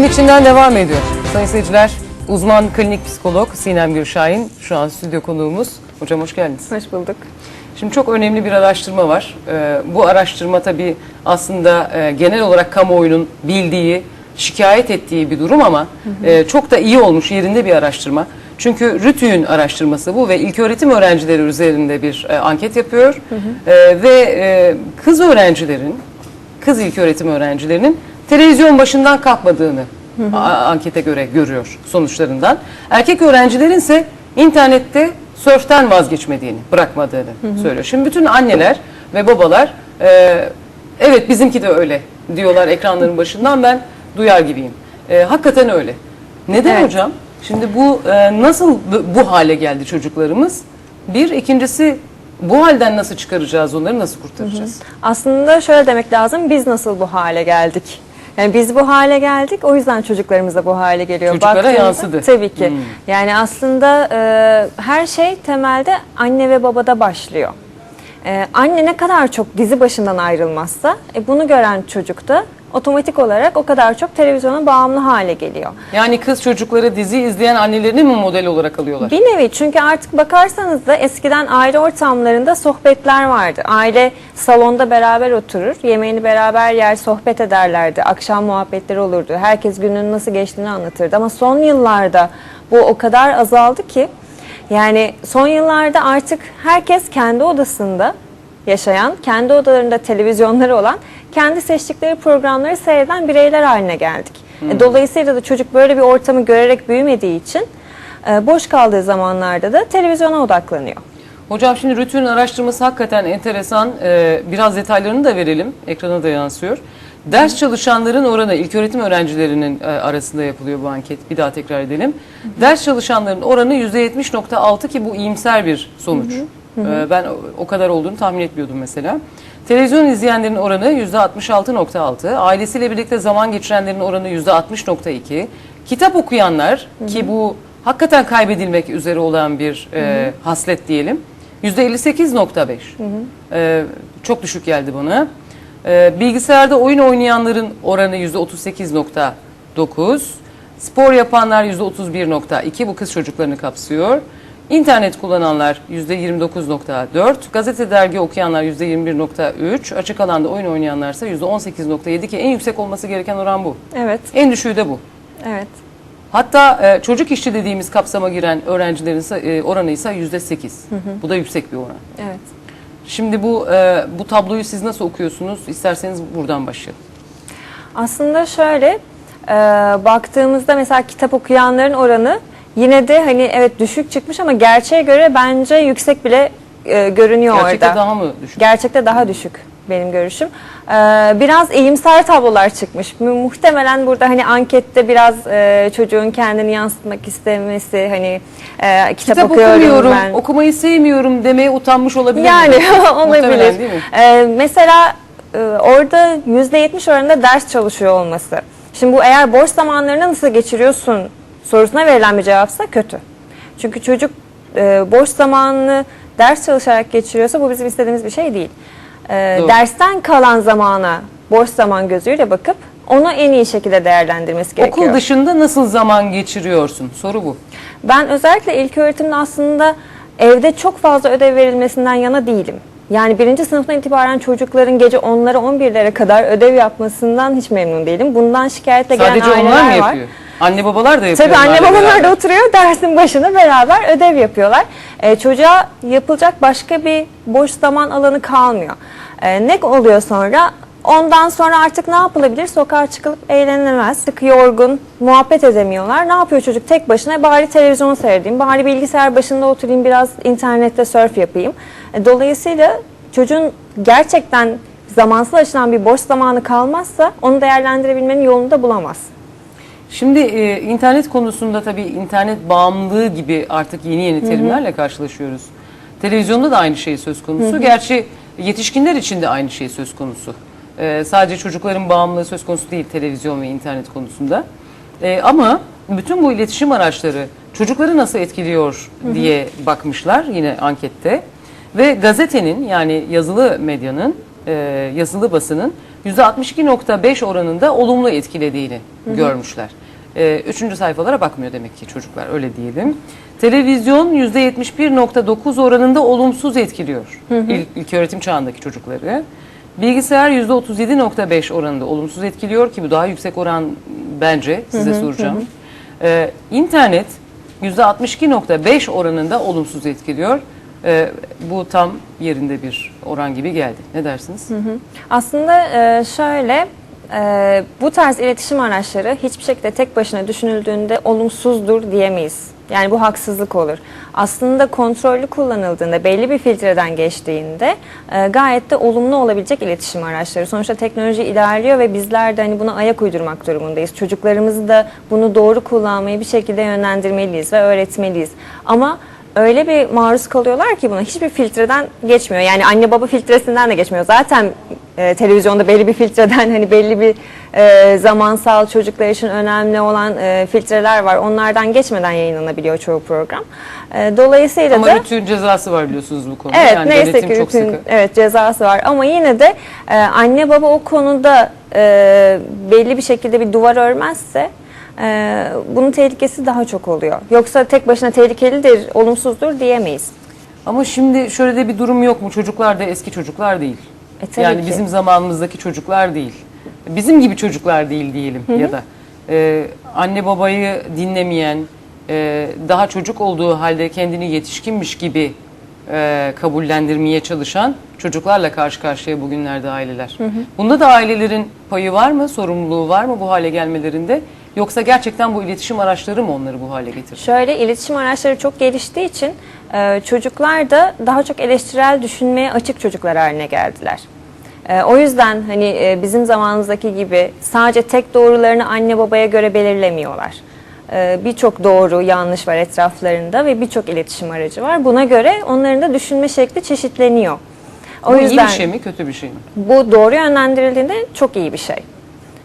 Bunun içinden devam ediyor. Sayın seyirciler, uzman klinik psikolog Sinem Gürşahin şu an stüdyo konuğumuz. Hocam hoş geldiniz. Hoş bulduk. Şimdi çok önemli bir araştırma var. Ee, bu araştırma tabii aslında e, genel olarak kamuoyunun bildiği, şikayet ettiği bir durum ama e, çok da iyi olmuş yerinde bir araştırma. Çünkü RÜTÜ'nün araştırması bu ve ilköğretim öğrencileri üzerinde bir e, anket yapıyor. E, ve e, kız öğrencilerin, kız ilköğretim öğrencilerinin televizyon başından kalkmadığını ankete göre görüyor sonuçlarından. Erkek öğrencilerin ise internette sörften vazgeçmediğini, bırakmadığını söylüyor. Şimdi bütün anneler ve babalar e, evet bizimki de öyle diyorlar ekranların başından ben duyar gibiyim. E, hakikaten öyle. Neden Evet. hocam? Şimdi bu e, nasıl bu, bu hale geldi çocuklarımız? Bir, ikincisi bu halden nasıl çıkaracağız onları, nasıl kurtaracağız? Aslında şöyle demek lazım, biz nasıl bu hale geldik? Yani biz bu hale geldik, o yüzden çocuklarımız da bu hale geliyor. Çocuklara Baktığımızda- yansıdı. Tabii ki. Hmm. Yani aslında e, her şey temelde anne ve babada başlıyor. E, anne ne kadar çok dizi başından ayrılmazsa, e, bunu gören çocuk da otomatik olarak o kadar çok televizyona bağımlı hale geliyor. Yani kız çocukları dizi izleyen annelerini mi model olarak alıyorlar? Bir nevi çünkü artık bakarsanız da eskiden aile ortamlarında sohbetler vardı. Aile salonda beraber oturur, yemeğini beraber yer, sohbet ederlerdi. Akşam muhabbetleri olurdu. Herkes günün nasıl geçtiğini anlatırdı. Ama son yıllarda bu o kadar azaldı ki yani son yıllarda artık herkes kendi odasında yaşayan, kendi odalarında televizyonları olan, kendi seçtikleri programları seyreden bireyler haline geldik. E, Dolayısıyla da çocuk böyle bir ortamı görerek büyümediği için e, boş kaldığı zamanlarda da televizyona odaklanıyor. Hocam şimdi Rütü'nün araştırması hakikaten enteresan. Ee, biraz detaylarını da verelim. Ekrana da yansıyor. Ders çalışanların oranı ilköğretim öğrencilerinin e, arasında yapılıyor bu anket. Bir daha tekrar edelim. Ders çalışanların oranı %70.6 ki bu iyimser bir sonuç. Ee, ben o- o kadar olduğunu tahmin etmiyordum mesela. Televizyon izleyenlerin oranı %66.6. Ailesiyle birlikte zaman geçirenlerin oranı %60.2. Kitap okuyanlar ki bu hakikaten kaybedilmek üzere olan bir e, haslet diyelim. %58.5. Ee, çok düşük geldi bana. Ee, bilgisayarda oyun oynayanların oranı %38.9. Spor yapanlar %31.2. Bu kız çocuklarını kapsıyor. İnternet kullananlar %29.4. Gazete dergi okuyanlar %21.3. Açık alanda oyun oynayanlarsa %18.7 ki en yüksek olması gereken oran bu. Evet, En düşüğü de bu. evet. Hatta e, çocuk işçi dediğimiz kapsama giren öğrencilerin e, oranı ise %8. Bu da yüksek bir oran. Evet. Şimdi bu e, bu tabloyu siz nasıl okuyorsunuz? İsterseniz buradan başlayalım. Aslında şöyle e, baktığımızda mesela kitap okuyanların oranı yine de hani evet düşük çıkmış ama gerçeğe göre bence yüksek bile e, görünüyor Gerçekte orada. daha mı düşük? Gerçekte daha düşük benim görüşüm. Ee, biraz iyimser tablolar çıkmış. Mu- Muhtemelen burada hani ankette biraz e, çocuğun kendini yansıtmak istemesi hani e, kitap, Kitap okuyorum okumuyorum, ben. okumayı sevmiyorum demeye utanmış olabilir. Yani mi? Muhtemelen olabilir. değil mi? Ee, mesela e, orada %70 oranında ders çalışıyor olması. Şimdi bu eğer boş zamanlarını nasıl geçiriyorsun sorusuna verilen bir cevapsa kötü. Çünkü çocuk e, boş zamanını ders çalışarak geçiriyorsa bu bizim istediğimiz bir şey değil. Doğru. dersten kalan zamana boş zaman gözüyle bakıp onu en iyi şekilde değerlendirmesi gerekiyor. Okul dışında nasıl zaman geçiriyorsun? Soru bu. Ben özellikle ilk öğretimde aslında evde çok fazla ödev verilmesinden yana değilim. Yani birinci sınıftan itibaren çocukların gece 10'lara 11'lere kadar ödev yapmasından hiç memnun değilim. Bundan şikayetle gelen Sadece aileler onlar mı var. yapıyor? Anne babalar da yapıyor. Tabii anne babalar beraber. da oturuyor dersin başına beraber ödev yapıyorlar. Ee, çocuğa yapılacak başka bir boş zaman alanı kalmıyor. Ee, ne oluyor sonra? Ondan sonra artık ne yapılabilir? Sokağa çıkılıp eğlenemez. Sık yorgun, muhabbet edemiyorlar. Ne yapıyor çocuk? Tek başına bari televizyon seyredeyim, bari bilgisayar başında oturayım, biraz internette surf yapayım. E, Dolayısıyla çocuğun gerçekten zamansız açılan bir boş zamanı kalmazsa onu değerlendirebilmenin yolunu da bulamaz. Şimdi e, internet konusunda tabii internet bağımlılığı gibi artık yeni yeni terimlerle karşılaşıyoruz. Televizyonda da aynı şey söz konusu. Gerçi yetişkinler için de aynı şey söz konusu. E, sadece çocukların bağımlılığı söz konusu değil televizyon ve internet konusunda. E, ama bütün bu iletişim araçları çocukları nasıl etkiliyor diye bakmışlar yine ankette. Ve gazetenin yani yazılı medyanın, e, yazılı basının %62.5 oranında olumlu etkilediğini görmüşler. Ee, üçüncü sayfalara bakmıyor demek ki çocuklar öyle diyelim. Televizyon %71.9 oranında olumsuz etkiliyor ilk, ilk öğretim çağındaki çocukları. Bilgisayar %37.5 oranında olumsuz etkiliyor ki bu daha yüksek oran bence size soracağım. Ee, internet %62.5 oranında olumsuz etkiliyor. Ee, bu tam yerinde bir oran gibi geldi. Ne dersiniz? Aslında e, şöyle e, bu tarz iletişim araçları hiçbir şekilde tek başına düşünüldüğünde olumsuzdur diyemeyiz. Yani bu haksızlık olur. Aslında kontrollü kullanıldığında, belli bir filtreden geçtiğinde e, gayet de olumlu olabilecek iletişim araçları. Sonuçta teknoloji ilerliyor ve bizler de hani buna ayak uydurmak durumundayız. Çocuklarımızı da bunu doğru kullanmayı bir şekilde yönlendirmeliyiz ve öğretmeliyiz. Ama öyle bir maruz kalıyorlar ki buna hiçbir filtreden geçmiyor. Yani anne baba filtresinden de geçmiyor. Zaten e, televizyonda belli bir filtreden hani belli bir e, zamansal çocuklar için önemli olan e, filtreler var. Onlardan geçmeden yayınlanabiliyor çoğu program. E, dolayısıyla Ama da bütün cezası var biliyorsunuz bu konuda. Evet yani neyse ki çok bütün sıkı. evet cezası var ama yine de e, anne baba o konuda e, belli bir şekilde bir duvar örmezse e, bunun tehlikesi daha çok oluyor. Yoksa tek başına tehlikelidir, olumsuzdur diyemeyiz. Ama şimdi şöyle de bir durum yok mu? Çocuklar da eski çocuklar değil. E, tabii yani ki. bizim zamanımızdaki çocuklar değil. Bizim gibi çocuklar değil diyelim ya da e, anne babayı dinlemeyen, e, daha çocuk olduğu halde kendini yetişkinmiş gibi e, kabullendirmeye çalışan çocuklarla karşı karşıya bugünlerde aileler. Bunda da ailelerin payı var mı, sorumluluğu var mı bu hale gelmelerinde? Yoksa gerçekten bu iletişim araçları mı onları bu hale getirdi? Şöyle iletişim araçları çok geliştiği için e, çocuklar da daha çok eleştirel düşünmeye açık çocuklar haline geldiler. E, o yüzden hani e, bizim zamanımızdaki gibi sadece tek doğrularını anne babaya göre belirlemiyorlar. E, birçok doğru, yanlış var etraflarında ve birçok iletişim aracı var. Buna göre onların da düşünme şekli çeşitleniyor. O Bu yüzden iyi bir şey mi, kötü bir şey mi? bu doğru yönlendirildiğinde çok iyi bir şey.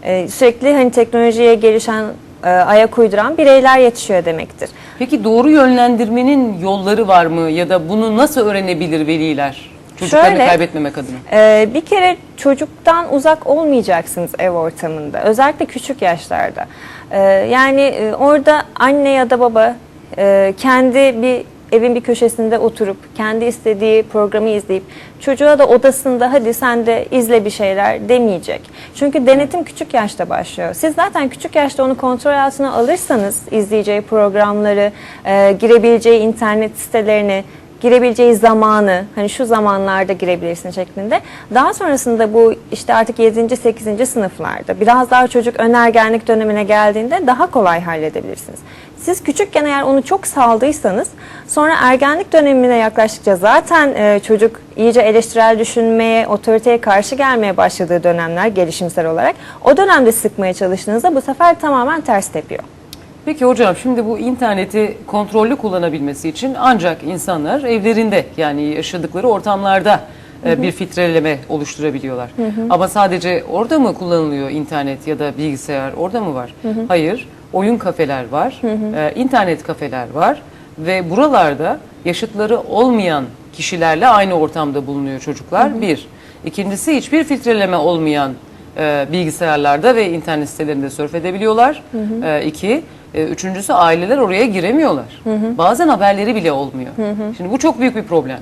E, sürekli hani teknolojiye gelişen, e, ayak uyduran bireyler yetişiyor demektir. Peki doğru yönlendirmenin yolları var mı ya da bunu nasıl öğrenebilir veliler çocuklarını Şöyle, kaybetmemek adına? Ee, bir kere çocuktan uzak olmayacaksınız ev ortamında. Özellikle küçük yaşlarda. Ee, yani e, orada anne ya da baba e, kendi bir evin bir köşesinde oturup kendi istediği programı izleyip çocuğa da odasında hadi sen de izle bir şeyler demeyecek. Çünkü denetim küçük yaşta başlıyor. Siz zaten küçük yaşta onu kontrol altına alırsanız izleyeceği programları, e, girebileceği internet sitelerini, girebileceği zamanı hani şu zamanlarda girebilirsin şeklinde. Daha sonrasında bu işte artık 7. 8. sınıflarda biraz daha çocuk önergenlik dönemine geldiğinde daha kolay halledebilirsiniz. Siz küçükken eğer onu çok saldıysanız sonra ergenlik dönemine yaklaştıkça zaten e, çocuk iyice eleştirel düşünmeye, otoriteye karşı gelmeye başladığı dönemler gelişimsel olarak o dönemde sıkmaya çalıştığınızda bu sefer tamamen ters tepiyor. Peki hocam şimdi bu interneti kontrollü kullanabilmesi için ancak insanlar evlerinde yani yaşadıkları ortamlarda e, bir filtreleme oluşturabiliyorlar. Ama sadece orada mı kullanılıyor internet ya da bilgisayar orada mı var? Hayır. Oyun kafeler var, e, internet kafeler var ve buralarda yaşıtları olmayan kişilerle aynı ortamda bulunuyor çocuklar. Bir. İkincisi hiçbir filtreleme olmayan e, bilgisayarlarda ve internet sitelerinde surf edebiliyorlar. E, iki. E, üçüncüsü aileler oraya giremiyorlar. Bazen haberleri bile olmuyor. Şimdi bu çok büyük bir problem.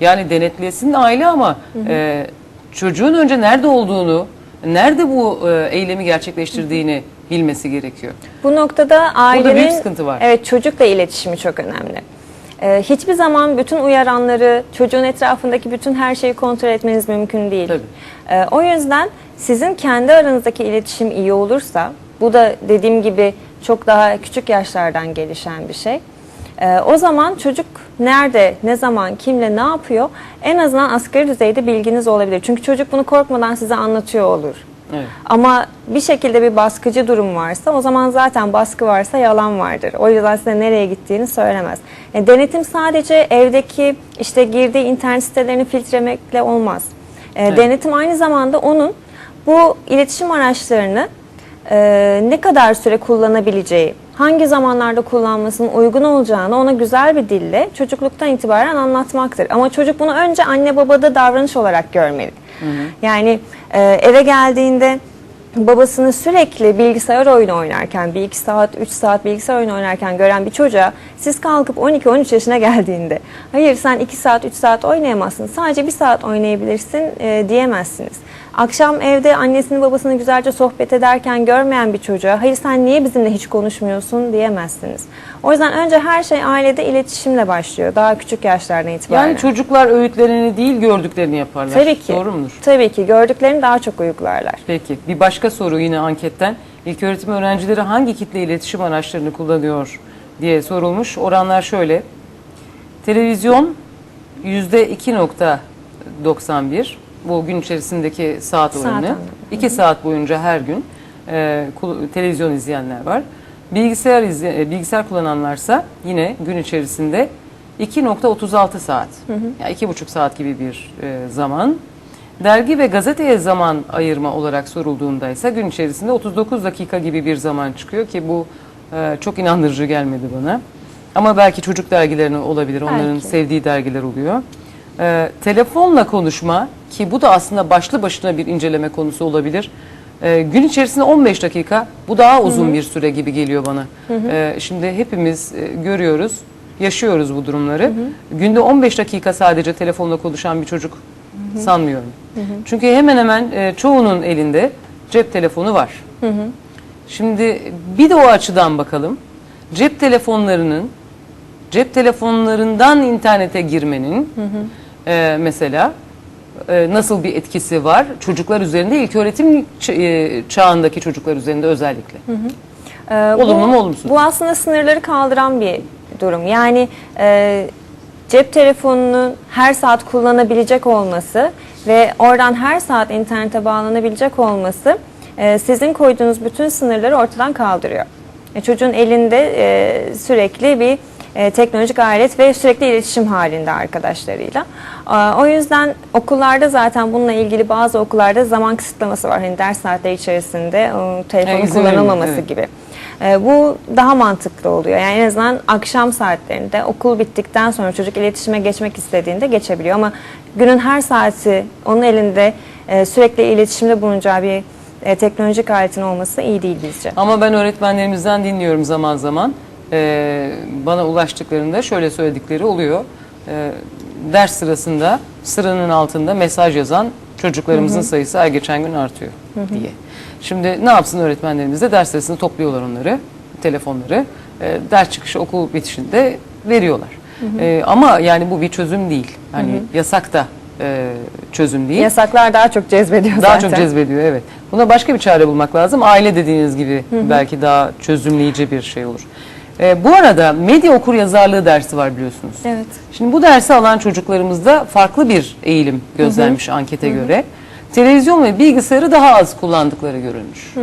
Yani denetlesin aile ama e, çocuğun önce nerede olduğunu, nerede bu e, eylemi gerçekleştirdiğini bilmesi gerekiyor. Bu noktada ailenin sıkıntı var. evet çocukla iletişimi çok önemli. Ee, hiçbir zaman bütün uyaranları, çocuğun etrafındaki bütün her şeyi kontrol etmeniz mümkün değil. Tabii. Ee, o yüzden sizin kendi aranızdaki iletişim iyi olursa, bu da dediğim gibi çok daha küçük yaşlardan gelişen bir şey. Ee, o zaman çocuk nerede, ne zaman, kimle, ne yapıyor en azından asgari düzeyde bilginiz olabilir. Çünkü çocuk bunu korkmadan size anlatıyor olur. Evet. Ama bir şekilde bir baskıcı durum varsa o zaman zaten baskı varsa yalan vardır. O yüzden size nereye gittiğini söylemez. Yani denetim sadece evdeki işte girdiği internet sitelerini filtrelemekle olmaz. Ee, Evet. Denetim aynı zamanda onun bu iletişim araçlarını e, ne kadar süre kullanabileceği, hangi zamanlarda kullanmasının uygun olacağını ona güzel bir dille çocukluktan itibaren anlatmaktır. Ama çocuk bunu önce anne babada davranış olarak görmeli. Yani e, eve geldiğinde babasını sürekli bilgisayar oyunu oynarken, bir iki saat, üç saat bilgisayar oyunu oynarken gören bir çocuğa siz kalkıp 12-13 yaşına geldiğinde hayır sen iki saat, üç saat oynayamazsın, sadece bir saat oynayabilirsin e, diyemezsiniz. Akşam evde annesini babasını güzelce sohbet ederken görmeyen bir çocuğa hayır sen niye bizimle hiç konuşmuyorsun diyemezsiniz. O yüzden önce her şey ailede iletişimle başlıyor. Daha küçük yaşlardan itibaren. Yani çocuklar öğütlerini değil gördüklerini yaparlar. Tabii ki. Doğru mudur? Tabii ki gördüklerini daha çok uygularlar. Peki bir başka soru yine anketten. İlköğretim öğrencileri hangi kitle iletişim araçlarını kullanıyor diye sorulmuş. Oranlar şöyle. Televizyon yüzde 2.91 bu gün içerisindeki saat Saat oranı. anlamında. 2 saat boyunca her gün e, televizyon izleyenler var. Bilgisayar izle, e, bilgisayar kullananlarsa yine gün içerisinde 2.36 saat. Yani iki buçuk saat gibi bir e, zaman. Dergi ve gazeteye zaman ayırma olarak sorulduğunda ise gün içerisinde 39 dakika gibi bir zaman çıkıyor ki bu e, çok inandırıcı gelmedi bana. Ama belki çocuk dergilerine olabilir. Onların Belki. sevdiği dergiler oluyor. E, telefonla konuşma ki bu da aslında başlı başına bir inceleme konusu olabilir. E, gün içerisinde 15 dakika bu daha uzun bir süre gibi geliyor bana. E, şimdi hepimiz e, görüyoruz, yaşıyoruz bu durumları. Günde 15 dakika sadece telefonla konuşan bir çocuk sanmıyorum. Çünkü hemen hemen e, çoğunun elinde cep telefonu var. Şimdi bir de o açıdan bakalım. Cep telefonlarının, cep telefonlarından internete girmenin e, mesela e, nasıl bir etkisi var çocuklar üzerinde, ilköğretim ç- e, çağındaki çocuklar üzerinde özellikle. Ee, Olumlu mu, olumsuz? Bu aslında sınırları kaldıran bir durum. Yani e, cep telefonunun her saat kullanabilecek olması ve oradan her saat internete bağlanabilecek olması e, sizin koyduğunuz bütün sınırları ortadan kaldırıyor. E, çocuğun elinde e, sürekli bir e, teknolojik alet ve sürekli iletişim halinde arkadaşlarıyla. Aa, O yüzden okullarda zaten bununla ilgili bazı okullarda zaman kısıtlaması var. Hani ders saatleri içerisinde o, telefonun verilmiyor, kullanılmaması evet. gibi. Ee, bu daha mantıklı oluyor. Yani en azından akşam saatlerinde okul bittikten sonra çocuk iletişime geçmek istediğinde geçebiliyor. Ama günün her saati onun elinde e, sürekli iletişimde bulunacağı bir e, teknolojik aletin olması iyi değil bizce. Ama ben öğretmenlerimizden dinliyorum zaman zaman. Ee, bana ulaştıklarında şöyle söyledikleri oluyor. Ee, ders sırasında sıranın altında mesaj yazan çocuklarımızın sayısı her geçen gün artıyor diye. Şimdi ne yapsın öğretmenlerimiz de ders sırasında topluyorlar onları, telefonları. Ee, ders çıkışı okul bitişinde veriyorlar. Ee, ama yani bu bir çözüm değil. Hani yasak da e, çözüm değil. Yasaklar daha çok cezbediyor Daha zaten. çok cezbediyor evet. Buna başka bir çare bulmak lazım. Aile dediğiniz gibi belki daha çözümleyici bir şey olur. Ee, bu arada medya okur yazarlığı dersi var biliyorsunuz. Evet. Şimdi bu dersi alan çocuklarımızda farklı bir eğilim gözlenmiş ankete göre. Televizyon ve bilgisayarı daha az kullandıkları görülmüş.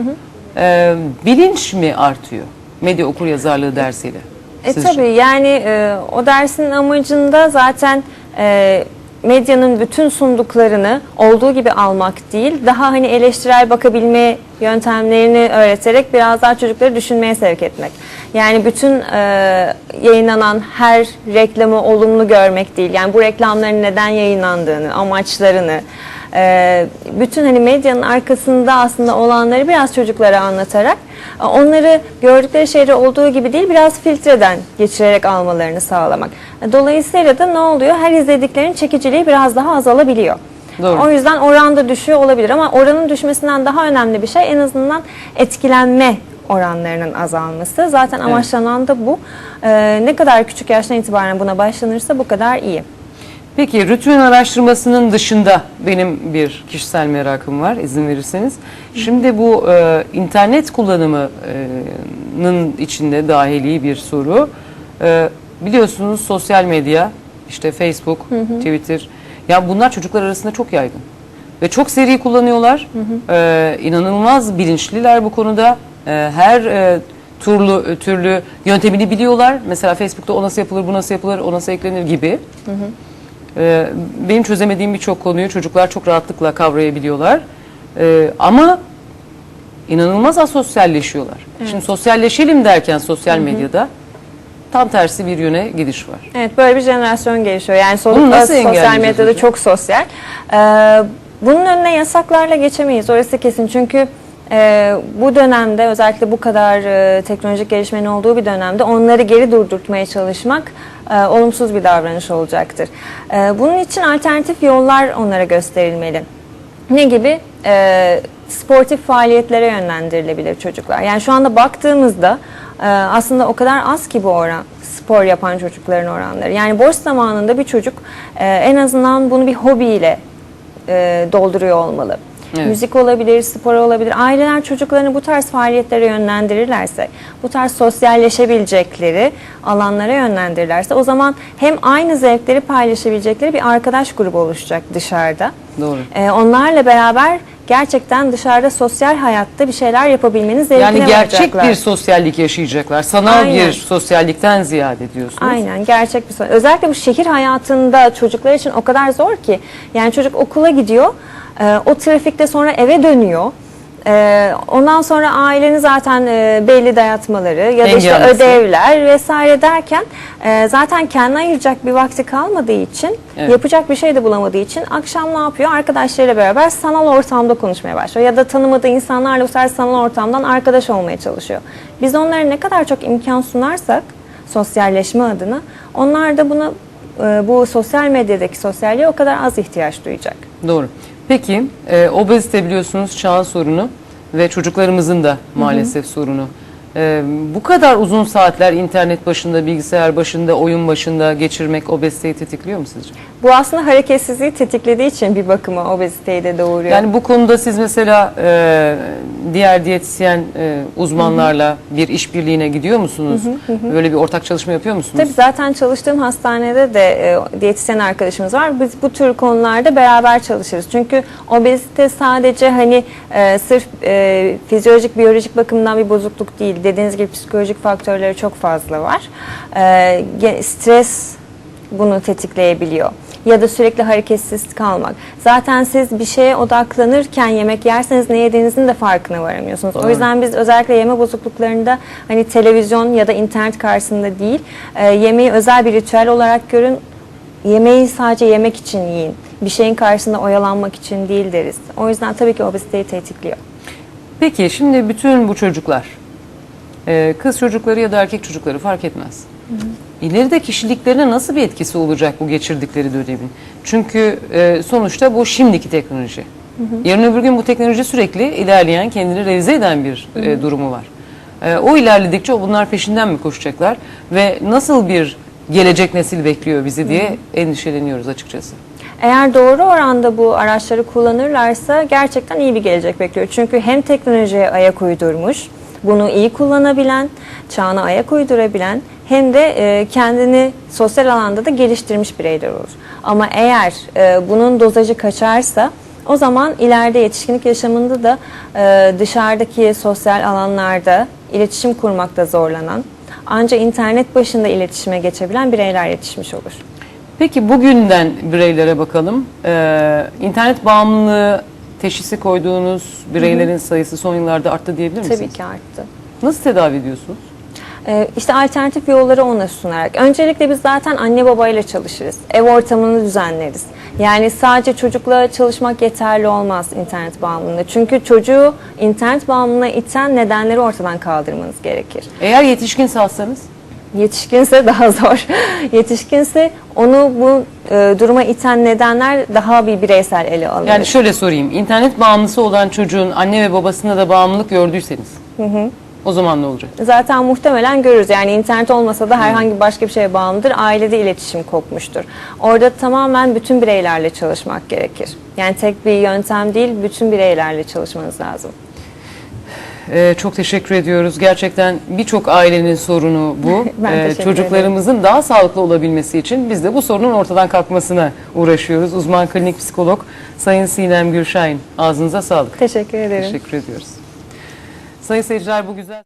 Ee, bilinç mi artıyor medya okur yazarlığı dersiyle? E sizce? tabii yani e, o dersin amacında zaten e, medyanın bütün sunduklarını olduğu gibi almak değil, daha hani eleştirel bakabilme yöntemlerini öğreterek biraz daha çocukları düşünmeye sevk etmek. Yani bütün e, yayınlanan her reklamı olumlu görmek değil. Yani bu reklamların neden yayınlandığını, amaçlarını, e, bütün hani medyanın arkasında aslında olanları biraz çocuklara anlatarak e, onları gördükleri şeyleri olduğu gibi değil biraz filtreden geçirerek almalarını sağlamak. Dolayısıyla da ne oluyor? Her izlediklerinin çekiciliği biraz daha azalabiliyor. Doğru. O yüzden oran da düşüyor olabilir ama oranın düşmesinden daha önemli bir şey en azından etkilenme oranlarının azalması. Zaten amaçlanan da bu. E, ne kadar küçük yaştan itibaren buna başlanırsa bu kadar iyi. Peki rütün araştırmasının dışında benim bir kişisel merakım var izin verirseniz. Şimdi bu e, internet kullanımının içinde dahili bir soru. E, biliyorsunuz sosyal medya işte Facebook, Twitter ya bunlar çocuklar arasında çok yaygın. Ve çok seri kullanıyorlar. E, inanılmaz bilinçliler bu konuda. E, her e, türlü türlü yöntemini biliyorlar. Mesela Facebook'ta o nasıl yapılır, bu nasıl yapılır, o nasıl eklenir gibi. Ee, benim çözemediğim birçok konuyu çocuklar çok rahatlıkla kavrayabiliyorlar. Ee, ama inanılmaz asosyalleşiyorlar. Şimdi sosyalleşelim derken sosyal medyada tam tersi bir yöne gidiş var. Evet böyle bir jenerasyon gelişiyor. Yani Bunu so- nasıl sosyal medyada hocam? çok sosyal. Ee, Bunun önüne yasaklarla geçemeyiz. Orası kesin. Çünkü e, bu dönemde özellikle bu kadar e, teknolojik gelişmenin olduğu bir dönemde onları geri durdurtmaya çalışmak e, olumsuz bir davranış olacaktır. E, bunun için alternatif yollar onlara gösterilmeli. Ne gibi? E, sportif faaliyetlere yönlendirilebilir çocuklar. Yani şu anda baktığımızda e, aslında o kadar az ki bu oran spor yapan çocukların oranları. Yani boş zamanında bir çocuk e, en azından bunu bir hobiyle e, dolduruyor olmalı. Evet. Müzik olabilir, spor olabilir. Aileler çocuklarını bu tarz faaliyetlere yönlendirirlerse, bu tarz sosyalleşebilecekleri alanlara yönlendirirlerse o zaman hem aynı zevkleri paylaşabilecekleri bir arkadaş grubu oluşacak dışarıda. Doğru. Ee, onlarla beraber gerçekten dışarıda sosyal hayatta bir şeyler yapabilmenin zevkine Yani gerçek varacaklar. bir sosyallik yaşayacaklar. Sanal Aynen. bir sosyallikten ziyade diyorsunuz. Aynen gerçek bir sorun. Özellikle bu şehir hayatında çocuklar için o kadar zor ki. Yani çocuk okula gidiyor, e, o trafikte sonra eve dönüyor. E, ondan sonra ailenin zaten e, belli dayatmaları ya da işte ödevler vesaire derken e, zaten kendine ayıracak bir vakti kalmadığı için Evet. yapacak bir şey de bulamadığı için akşam ne yapıyor? Arkadaşlarıyla beraber sanal ortamda konuşmaya başlıyor ya da tanımadığı insanlarla bu sefer sanal ortamdan arkadaş olmaya çalışıyor. Biz onlara ne kadar çok imkan sunarsak sosyalleşme adına onlar da buna e, bu sosyal medyadaki sosyalliğe o kadar az ihtiyaç duyacak. Doğru. Peki e, obezite biliyorsunuz çağın sorunu ve çocuklarımızın da maalesef sorunu. E, bu kadar uzun saatler internet başında, bilgisayar başında, oyun başında geçirmek obeziteyi tetikliyor mu sizce? Bu aslında hareketsizliği tetiklediği için bir bakıma obeziteyi de doğuruyor. Yani bu konuda siz mesela e, diğer diyetisyen e, uzmanlarla bir işbirliğine gidiyor musunuz? Böyle bir ortak çalışma yapıyor musunuz? Tabii zaten çalıştığım hastanede de e, diyetisyen arkadaşımız var. Biz bu tür konularda beraber çalışırız. Çünkü obezite sadece hani e, sırf e, fizyolojik, biyolojik bakımdan bir bozukluk değil. Dediğiniz gibi psikolojik faktörleri çok fazla var. E, stres bunu tetikleyebiliyor. Ya da sürekli hareketsiz kalmak. Zaten siz bir şeye odaklanırken yemek yerseniz ne yediğinizin de farkına varamıyorsunuz. O yüzden biz özellikle yeme bozukluklarında hani televizyon ya da internet karşısında değil, e, yemeği özel bir ritüel olarak görün. Yemeği sadece yemek için yiyin. Bir şeyin karşısında oyalanmak için değil deriz. O yüzden tabii ki obeziteyi tetikliyor. Peki şimdi bütün bu çocuklar, e, kız çocukları ya da erkek çocukları fark etmez. İleride kişiliklerine nasıl bir etkisi olacak bu geçirdikleri dönemin? Çünkü e, sonuçta bu şimdiki teknoloji. Yarın öbür gün bu teknoloji sürekli ilerleyen, kendini revize eden bir e, durumu var. E, o ilerledikçe bunlar peşinden mi koşacaklar? Ve nasıl bir gelecek nesil bekliyor bizi diye endişeleniyoruz açıkçası. Eğer doğru oranda bu araçları kullanırlarsa gerçekten iyi bir gelecek bekliyor. Çünkü hem teknolojiye ayak uydurmuş, bunu iyi kullanabilen, çağına ayak uydurabilen hem de e, kendini sosyal alanda da geliştirmiş bireyler olur. Ama eğer e, bunun dozajı kaçarsa o zaman ileride yetişkinlik yaşamında da e, dışarıdaki sosyal alanlarda iletişim kurmakta zorlanan, ancak internet başında iletişime geçebilen bireyler yetişmiş olur. Peki bugünden bireylere bakalım. Ee, internet bağımlılığı teşhisi koyduğunuz bireylerin sayısı son yıllarda arttı diyebilir misiniz? Tabii ki arttı. Nasıl tedavi ediyorsunuz? Ee, işte alternatif yolları ona sunarak. Öncelikle biz zaten anne babayla çalışırız. Ev ortamını düzenleriz. Yani sadece çocukla çalışmak yeterli olmaz internet bağımlılığında. Çünkü çocuğu internet bağımlılığına iten nedenleri ortadan kaldırmanız gerekir. Eğer yetişkinse hastanız? Yetişkinse daha zor. Yetişkinse onu bu e, duruma iten nedenler daha bir bireysel ele alınır. Yani şöyle sorayım. İnternet bağımlısı olan çocuğun anne ve babasında da bağımlılık gördüyseniz. O zaman ne olacak? Zaten muhtemelen görürüz. Yani internet olmasa da herhangi başka bir şeye bağımlıdır. Ailede iletişim kopmuştur. Orada tamamen bütün bireylerle çalışmak gerekir. Yani tek bir yöntem değil, bütün bireylerle çalışmanız lazım. Ee, çok teşekkür ediyoruz. Gerçekten birçok ailenin sorunu bu. Ben Ee, çocuklarımızın daha sağlıklı olabilmesi için biz de bu sorunun ortadan kalkmasına uğraşıyoruz. Uzman klinik psikolog Sayın Sinem Gülşahin. Ağzınıza sağlık. Teşekkür ederim. Teşekkür ediyoruz. Sayın seyirciler bu güzel...